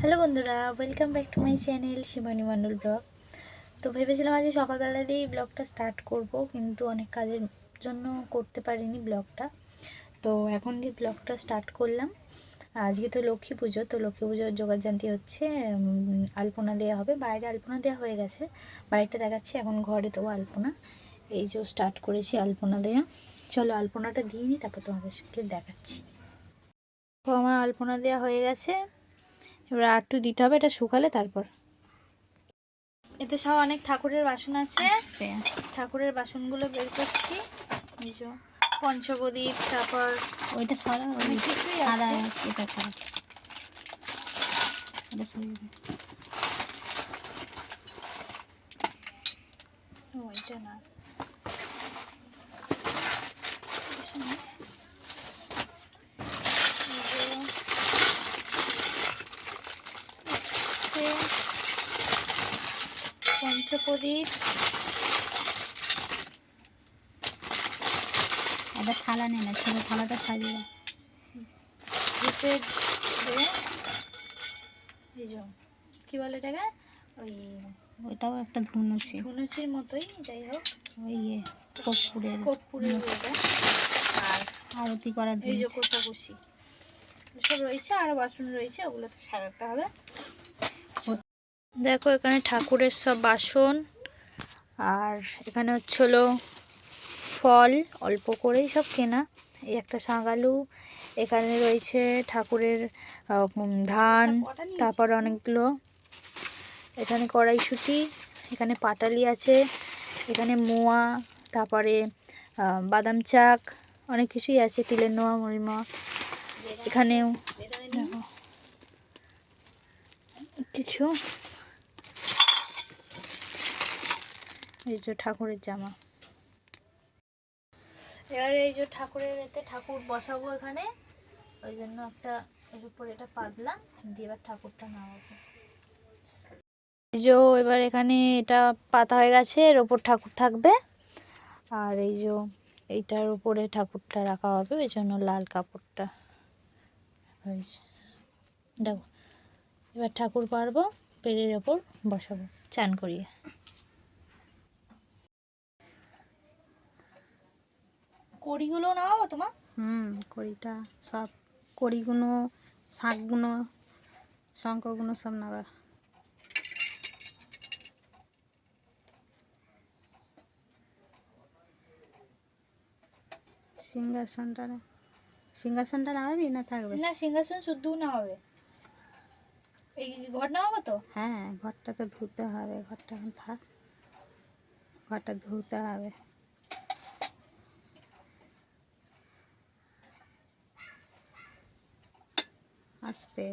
Hello বন্ধুরা welcome back to my channel Shivani Mondal vlog তো ভেবেছিলাম আজ সকালবেলা দিয়েই ব্লগটা স্টার্ট করব, কিন্তু অনেক কাজের জন্য করতে পারিনি ব্লগটা তো এখন দিয়ে ব্লগটা স্টার্ট করলাম। আজকে তো লক্ষ্মী পুজো, তো লক্ষ্মী পুজোর জোগাড়জান্তি হচ্ছে আলপনা দেওয়া হবে। বাইরে আলপনা দেওয়া হয়ে গেছে। বাইরেটা দেখাচ্ছি, এখন ঘরে দেবো আলপনা। এই যে স্টার্ট করেছি আলপনা দেওয়া চলো আলপনাটা দিয়ে নিই তারপর তোমাদেরকে দেখাচ্ছি। তো আমার আলপনা দেওয়া হয়ে গেছে। এবার একটু দিতে হবে এটা শুকালে তারপর। এতে সব অনেক ঠাকুরের বাসন আছে। ঠাকুরের বাসনগুলো বের করছি। এই পঞ্চপ্রদীপ তারপর ওইটা সারা সাদা এটা সারা এটা সরিয়ে দে। না এই যে, পঞ্চপ্রদীপ একটা থালা নে না ছোটো থালাটা সাজিয়ে দিয়ে কি বলে এটাকে? ওই ওইটাও একটা ধুনুচি। ধনুচির মতোই যাই হোক। ওই ইয়ে কর্পূরের কর্পূরের আর আরতি করার এই যে কোষাকুষি এসব রয়েছে আরও বাসন রয়েছে ওগুলোতে সাজাতে হবে। দেখো এখানে ঠাকুরের সব বাসন। আর এখানে হচ্ছে হলো ফল অল্প করেই সব কেনা। এই একটা শাঁগালু এখানে রয়েছে ঠাকুরের ধান তারপর অনেকগুলো। এখানে কড়াইশুঁটি এখানে পাটালি আছে এখানে মোয়া তারপরে বাদাম চাক অনেক কিছুই আছে তিলের নোয়া মরিমা এখানেও দেখো। কিছু? এই যে ঠাকুরের জামা। এবার এই যে ঠাকুরের এতে ঠাকুর বসাবো এখানে। ওই জন্য একটা এর উপর এটা পাতলাম দিয়ে এবার ঠাকুরটা নামাবো। এই যে এবার এখানে এটা পাতা হয়ে গেছে এর ওপর ঠাকুর থাকবে। আর এই যে এইটার উপরে ঠাকুরটা রাখা হবে ওই জন্য লাল কাপড়টা হয়েছে দেখো এবার ঠাকুর পারব পেড়ের ওপর বসাবো চান করিয়ে। কড়িগুলো নাও তোমার? হুম কড়িটা সব কড়িগুলো শাকগুলো শঙ্কগুলো সব নেবা সিংহাসনটা সিংহাসনটা নামাবি না থাকবে? না সিংহাসন শুদ্ধ না হবে এই ঘর নামাবো তো? হ্যাঁ ঘরটা তো ধুতে হবে ঘরটা এখন থাক। ঘরটা ধুতে হবে। আস্তে।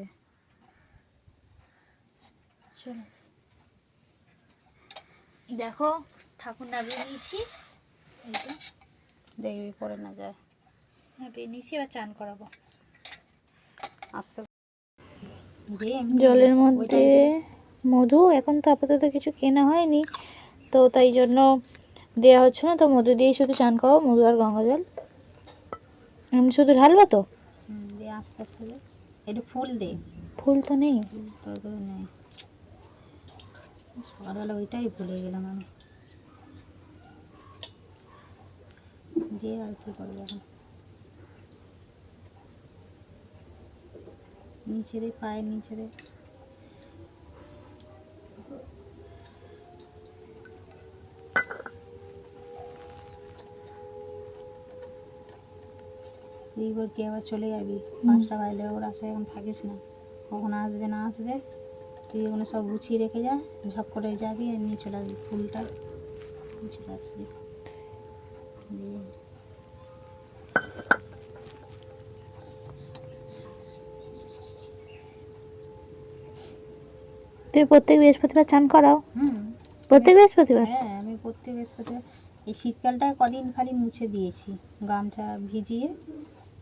চলো। দেখো ঠাকুর নামিয়ে নিয়েছি দেখবি পরে না যায়। নামিয়ে নিয়েছি এবার চান করাবো। আস্তে জলের মধ্যে মধু এখন তো আপাতত কিছু কেনা হয়নি তো তাই জন্য দেওয়া হচ্ছে না তো মধু দিয়েই শুধু চান করো মধু আর গঙ্গা জল। এমনি শুধু ঢালবো তো? আস্তে আস্তে একটু ফুল দে। ফুল তো নেই। ফুল নেই। সকালবেলা ওইটাই ভুলে গেলাম আমি। দিয়ে আর কি করব এখন? নিচে দে পায়ের নিচে দে এইবার কি আবার চলে যাবি। পাঁচটা বাজলে ওর আশায় এখন থাকিস না। কখন আসবে না আসবে তুই এগুলো সব গুছিয়ে রেখে যা ঝপ করে যাবি আর নিয়ে চলে আসবি ফুলটা। চলে আসবি। তুমি প্রত্যেক বৃহস্পতিবার চান করাও হুম। প্রত্যেক বৃহস্পতিবার? হ্যাঁ আমি প্রত্যেক বৃহস্পতিবার। এই শীতকালটায় কদিন খালি মুছে দিয়েছি। গামছা ভিজিয়ে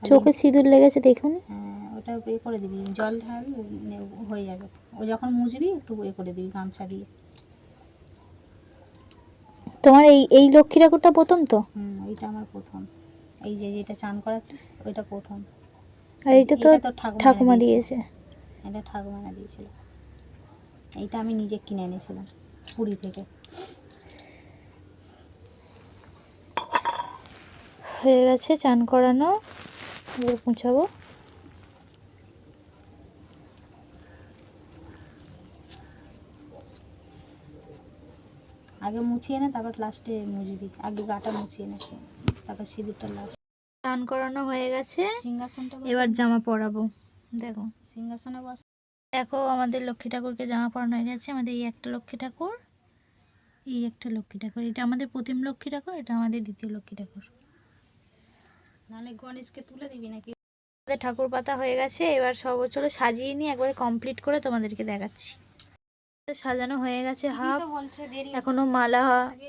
চোখে সিঁদুর লেগেছে দেখুন। হ্যাঁ ওটা এ করে দিবি জল ঢাল হয়ে যাবে। ও যখন মুছবি একটু এ করে দিবি গামছা দিয়ে। তোমার এই এই লক্ষ্মী ঠাকুরটা প্রথম তো? হুম ওইটা আমার প্রথম। এই যে যেটা চান করাচ্ছিস ওইটা প্রথম। আর এটা তো ঠাকুমা দিয়েছে। এটা ঠাকুমা দিয়েছিল। এইটা আমি নিজে কিনে এনেছিলাম পুরী থেকে। হয়ে গেছে চান করানো। এবার পৌঁছাবো আগে মুছিয়ে নে তারপর লাস্টে মুছবি আগে গাটা মুছিয়ে নে। তারপর সিঁদুরটা লাস্ট চান করানো হয়ে গেছে। সিংহাসনটা এবার জামা পরাবো। দেখো। সিংহাসনে বস। দেখো আমাদের লক্ষ্মী ঠাকুরকে জামা পরানো হয়ে গেছে। আমাদের এই একটা লক্ষ্মী ঠাকুর এই একটা লক্ষ্মী ঠাকুর। এটা আমাদের প্রথম লক্ষ্মী ঠাকুর এটা আমাদের দ্বিতীয় লক্ষ্মী ঠাকুর। নাহলে গণেশকে তুলে দিবি নাকি? আমাদের ঠাকুর পাতা হয়ে গেছে এবার সব চলো সাজিয়ে নিয়ে একবারে কমপ্লিট করে তোমাদেরকে দেখাচ্ছি। সাজানো হয়ে গেছে হাফ এখনও মালা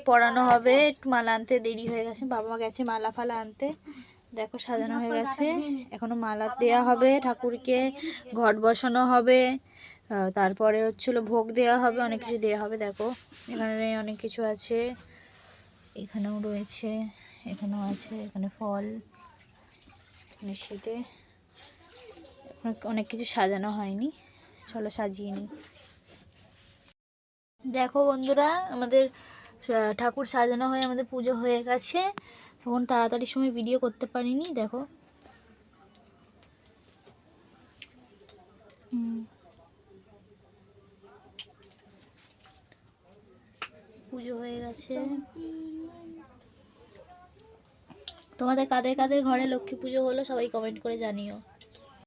পরানো হবে একটু মালা আনতে দেরি হয়ে গেছে বাবা গেছে মালা ফালা আনতে। দেখো সাজানো হয়ে গেছে এখনও মালা দেওয়া হবে ঠাকুরকে ঘট বসানো হবে তারপরে হচ্ছিল ভোগ দেওয়া হবে অনেক কিছু দেওয়া হবে দেখো। এখানে অনেক কিছু আছে এখানেও রয়েছে এখানেও আছে এখানে ফল। এখানে শীতে অনেক কিছু সাজানো হয়নি। চলো সাজিয়ে নিই। দেখো বন্ধুরা, আমাদের ঠাকুর সাজানো হয়ে আমাদের পুজো হয়ে গেছে। তখন তাড়াতাড়ি সময় ভিডিও করতে পারিনি, দেখো। পুজো হয়ে গেছে। তোমাদের কাদের কাদের ঘরে লক্ষ্মী পুজো হলো সবাই কমেন্ট করে জানিও।